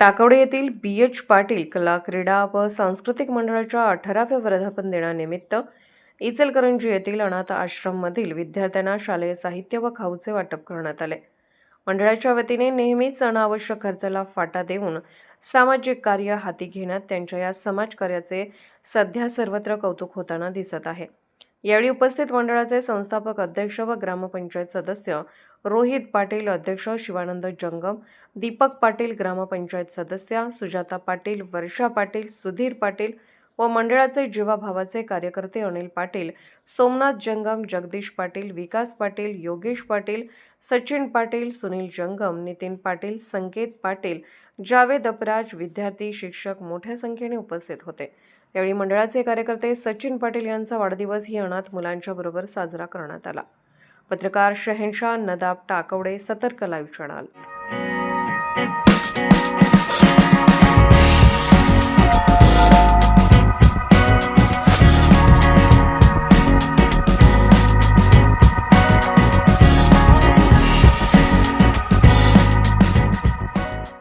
टाकवडे येथील बी. एच. पाटील कला क्रीडा व सांस्कृतिक मंडळाच्या अठराव्या वर्धापन दिनानिमित्त इचलकरंजी येथील अनाथ आश्रममधील विद्यार्थ्यांना शालेय साहित्य व खाऊचे वाटप करण्यात आले. मंडळाच्या वतीने नेहमीच अनावश्यक खर्चाला फाटा देऊन सामाजिक कार्य हाती घेण्यात त्यांच्या या समाजकार्याचे सध्या सर्वत्र कौतुक होताना दिसत आहे. यावेळी उपस्थित मंडळाचे संस्थापक अध्यक्ष व ग्रामपंचायत सदस्य रोहित पाटील अध्यक्ष शिवानंद जंगम दीपक पाटील ग्रामपंचायत सदस्या सुजाता पाटील वर्षा पाटील सुधीर पाटील व मंडळाचे जीवाभावाचे कार्यकर्ते अनिल पाटील सोमनाथ जंगम जगदीश पाटील विकास पाटील योगेश पाटील सचिन पाटील सुनील जंगम नितीन पाटील संकेत पाटील जावेद अपराज विद्यार्थी शिक्षक मोठ्या संख्येने उपस्थित होते. यावेळी मंडळाचे कार्यकर्ते सचिन पाटील यांचा वाढदिवस ही अनाथ मुलांच्या बरोबर साजरा करण्यात आला. पत्रकार शहेनशाह नदाब टाकवडे सतर्क लाईव्ह चॅनल.